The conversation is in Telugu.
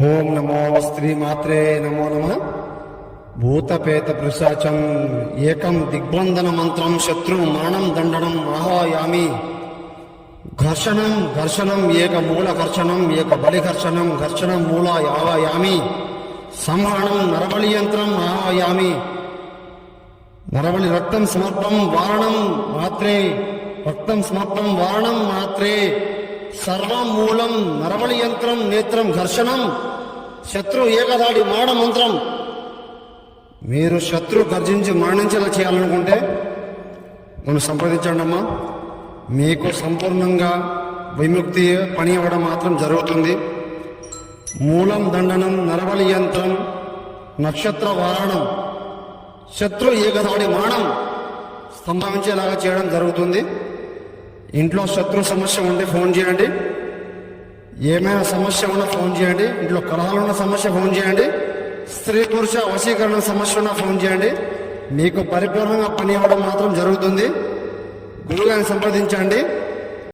ఓం నమో స్త్రీ మాత్రే నమో నమ. భూతపేత పిశాచం ఏకం దిగ్బంధన మంత్రం శత్రు మరణం దండనం ఆహ్వాయామి. ఘర్షణం ఘర్షణం ఏక మూల ఘర్షణం ఏక బలి ఘర్షణం ఘర్షణం మూల యావయామి సంహరణం నరబలి యంత్రం ఆహ్వాయామి. నరబలి రక్తం సమర్పం వారణం మాత్రే. రక్తం సమర్పం వారణం మాత్రే. సర్వం మూలం నరబలి యంత్రం నేత్రం ఘర్షణం శత్రు ఏకదాడి మాడ మంత్రం. మీరు శత్రు గర్జించి మరణించేలా చేయాలనుకుంటే నన్ను సంప్రదించండి అమ్మా మీకు సంపూర్ణంగా విముక్తి పని అవ్వడం మాత్రం జరుగుతుంది. మూలం దండనం నరబలి యంత్రం నక్షత్ర వారణం శత్రు ఏకదాడి మానం సంభవించేలాగా చేయడం జరుగుతుంది. ఇంట్లో శత్రు సమస్య ఉంటే ఫోన్ చేయండి. ఏమైనా సమస్య ఉన్నా ఫోన్ చేయండి. ఇంట్లో కలహాలు ఉన్న సమస్య ఫోన్ చేయండి. స్త్రీ పురుష వశీకరణ సమస్య ఉన్నా ఫోన్ చేయండి. మీకు పరిపూర్ణంగా పని ఇవ్వడం మాత్రం జరుగుతుంది. గురుగారిని సంప్రదించండి.